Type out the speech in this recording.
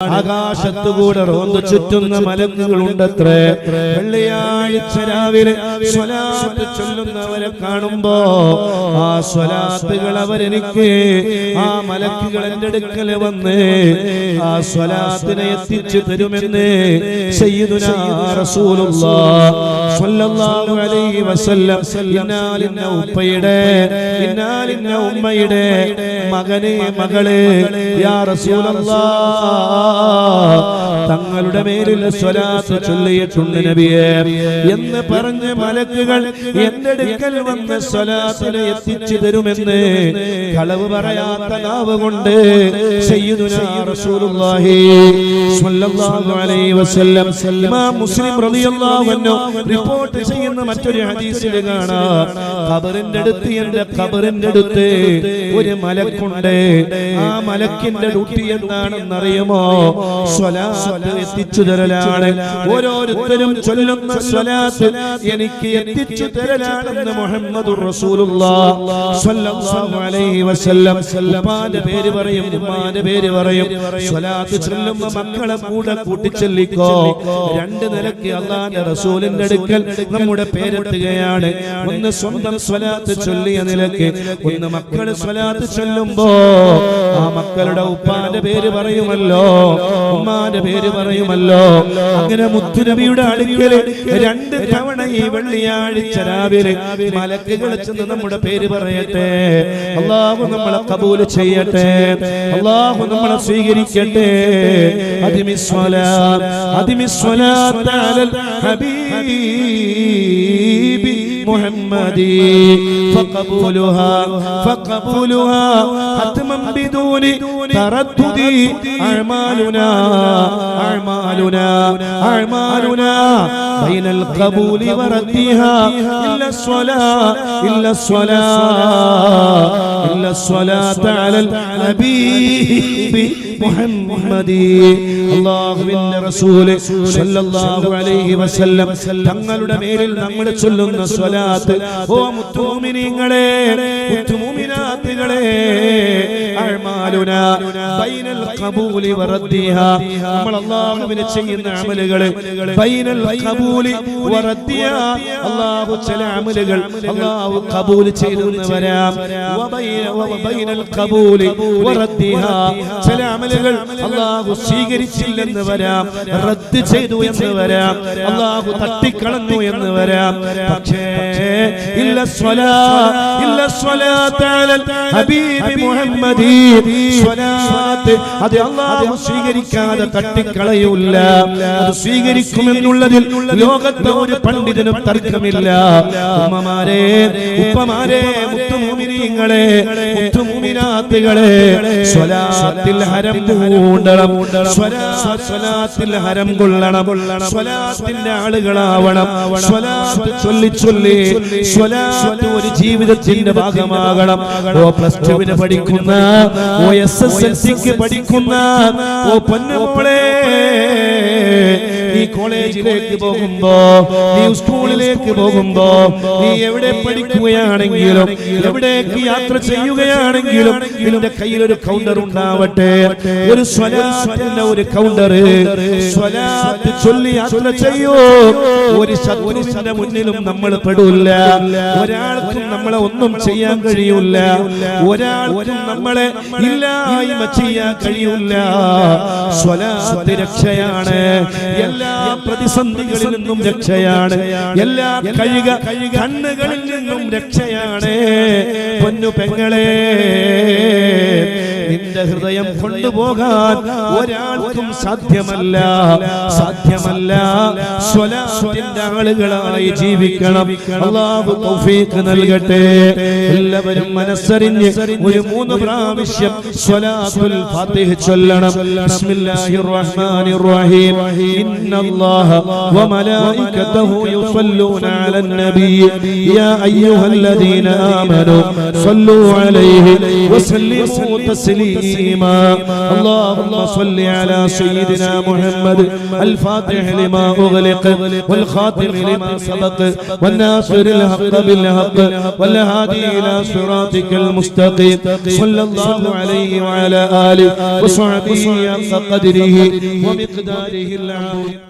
ആകാശത്തുകൂടെ റോന്ത് ചുറ്റുന്ന മലക്കുകളുണ്ടത്രേ വെള്ളിയാഴ്ച രാവിലെ സ്വലാത്ത് ചൊല്ലുന്നവരെ കാണുമ്പോ ആ സ്വലാത്തുകൾ അവരെനിക്ക് ആ മലക്കുകൾ എന്റെ അടുക്കൽ വന്ന് ആ സ്വലാത്തിനെ എത്തിച്ചു തരുമെന്ന് ഇന്നാലിന്ന ഉപ്പയുടെ ഇന്നാലിന്ന ഉമ്മയുടെ മകനെ മകൾ. യാ റസൂലല്ലാഹ് തങ്ങളുടെ മേലിൽ സ്വലാത്ത് ചൊല്ലിയിട്ടുണ്ട് നബിയെ. എന്ന് പറഞ്ഞ് മലക്കുകൾ എന്റെ അടുക്കൽ വന്ന് സ്വലാത്തിനെ എത്തിച്ചു തരുമെന്ന് കളവ് പറയാത്ത നാവ് കൊണ്ട് റിപ്പോർട്ട് ചെയ്യുന്ന മറ്റൊരു ഹദീസിൽ കാണാം. ഖബറിന്റെ അടുത്ത് എന്റെ ഖബറിന്റെ അടുത്ത് ഒരു മലക്കുണ്ട്. ആ മലക്കിന്റെ ഡ്യൂട്ടി എന്താണെന്നറിയുമോ? സ്വലാത്ത് എത്തിച്ചു തരലാണ്. ഓരോരുത്തരും ചൊല്ലുന്ന സ്വലാത്ത് എനിക്ക് എത്തിച്ചു തരലാണെന്ന് മുഹമ്മദ് പേര് പറയും ഉമ്മാന്റെ പേര് പറയും. സ്വലാത്ത് ചൊല്ലുമ്പോ മക്കളെ കൂടെ കൂട്ടിച്ചൊല്ലിക്കോ? രണ്ട് നിലയ്ക്ക് അള്ളാന്റെ റസൂലിന്റെ അടുക്കൽ നമ്മുടെ പേരെത്തുകയാണ്. ഒന്ന് സ്വന്തം സ്വലാത്ത് ചൊല്ലിയ നിലയ്ക്ക് ഒന്ന് മക്കൾ സ്വലാത്ത് ചൊല്ലുമ്പോ ആ മക്കളുടെ ഉപ്പാന്റെ പേര് പറയുമല്ലോ ഉമ്മാന്റെ പേര് പറയുമല്ലോ. അങ്ങനെ മുത്തുനബിയുടെ അടുക്കൽ രണ്ട് തവണ ഈ വെള്ളിയാഴ്ച രാവിലെ മലക്കുകൾ ചെന്ന് നമ്മുടെ പേര് പറയട്ടെ. അള്ളാഹു നമ്മളെ കബൂൽ ചെയ്യട്ടെ. അള്ളാഹു നമ്മളെ സ്വീകരിക്കട്ടെ. അതിമിസ്വലാ അതിമിസ്വലാ محمد فقبولها فقبولها حتما بدون تردد أعمالنا أعمالنا أعمالنا بين القبول وردها إلا الصلاة إلا الصلاة إلا الصلاة على الحبيب محمد അള്ളാഹുവിന്റെ റസൂല് സല്ലല്ലാഹു അലൈഹി വസല്ലം തങ്ങളുടെ മേലിൽ നമ്മൾ ചൊല്ലുന്ന സ്വലാത്ത്. ഓ മുത്തുമുമിനീങ്ങളെ മുത്തുമുമിനാത്തുകളെ. അഅ്മാലുന ബൈനൽ ഖബൂലി വറദ്ദിഹ. നമ്മൾ അല്ലാഹുവിനെ ചെയ്യുന്ന അമലുകൾ ബൈനൽ ഖബൂലി വറദ്ദിഹ. അല്ലാഹു ചില അമലുകൾ അല്ലാഹു ഖബൂൽ ചെയ്തെന്ന് വരാം വബൈനൽ ഖബൂലി വറദ്ദിഹ. ചില അമലുകൾ അല്ലാഹു സ്വീകരിച്ചില്ലെന്ന് വരാം റദ്ദ് ചെയ്തു എന്ന് വരാം അള്ളാഹു തട്ടിക്കളഞ്ഞു എന്ന് വരാം പക്ഷേ ഇല്ല സ്വലാ ഇല്ല സ്വലാത്ത് അലൽ ഹബീബി മുഹമ്മദി സ്വലാത്ത് അത് അള്ളാഹു സ്വീകരിക്കാതെ തട്ടിക്കളയൂല്ല അത് സ്വീകരിക്കുമെന്നുള്ളതിൽ ലോകത്തെ ഒരു പണ്ഡിതനും തർക്കമില്ല. ഉമ്മമാരെ ഉപ്പമാരെ മുത്തുമൂമിനീങ്ങളെ മുത്തുമൂമിനാത്തുകളെ സ്വലാത്തിൽ ഹരം പൂണ്ടണം സ്വലാത്തിൽ ഹരം കൊള്ളണം സ്വലാത്തിന്റെ ആളുകളാവണം സ്വലാത്ത് ചൊല്ലി ചൊല്ലി സ്വലാത്ത് ഒരു ജീവിതത്തിന്റെ ഭാഗമാകണം. ഓ പ്ലസ് ടുവിന് പഠിക്കുന്ന ഓ എസ് എസ് എൽ സിക്ക് പഠിക്കുന്ന ഓ പൊന്നമോളെ നീ കോളേജിലേക്ക് പോകുമ്പോ നീ സ്കൂളിലേക്ക് പോകുമ്പോ നീ എവിടെ പഠിക്കുകയാണെങ്കിലും എവിടേക്ക് യാത്ര ചെയ്യുകയാണെങ്കിലും നിന്റെ കയ്യിൽ ഒരു കൗണ്ടർ ഉണ്ടാവട്ടെ. ഒരു സ്വലാത്തിന്റെ ഒരു കൗണ്ടർ സ്വലാത്ത് ചൊല്ലി യാത്ര ചെയ്യൂ. ഒരു ശത്രുവിന്റെ മുന്നിലും നമ്മൾ പെടൂല്ല ഒരാൾക്കും നമ്മളെ ഒന്നും ചെയ്യാൻ കഴിയൂല. ഒരാൾക്കും നമ്മളെ ഇല്ലായ്മ ചെയ്യാൻ കഴിയൂല. സ്വലാത്ത് രക്ഷയാണ്. എല്ലാ പ്രതിസന്ധികളിൽ നിന്നും രക്ഷയാണ്. എല്ലാ കഴുക കണ്ണുകളിൽ നിന്നും രക്ഷയാണ്. പൊന്നു പെങ്ങളെ നിന്റെ ഹൃദയം കൊണ്ടുപോകാൻ ഒരാൾക്കും സാധ്യമല്ല സാധ്യമല്ല സ്വലാത്തിന്റെ ആളുകളായി ജീവിക്കണം അള്ളാഹു തൗഫീഖ് നൽകട്ടെ എല്ലാവരും മനസ്സറിഞ്ഞ് ഒരു മൂന്ന് പ്രാവശ്യം സ്വലാത്തുൽ ഫാത്തിഹ ചൊല്ലണം ബിസ്മില്ലാഹിർ റഹ്മാനിർ റഹീം ഇന്ന الله وملائكته يصلون على النبي يا أيها الذين آمنوا صلوا عليه وسلموا تسليما اللهم صل على سيدنا محمد الفاتح لما أغلق والخاتم لما سبق والناصر الحق بالحق والهادي إلى صراطك المستقيم صلى الله عليه وعلى آله وصحبه حق قدره ومقداره العظيم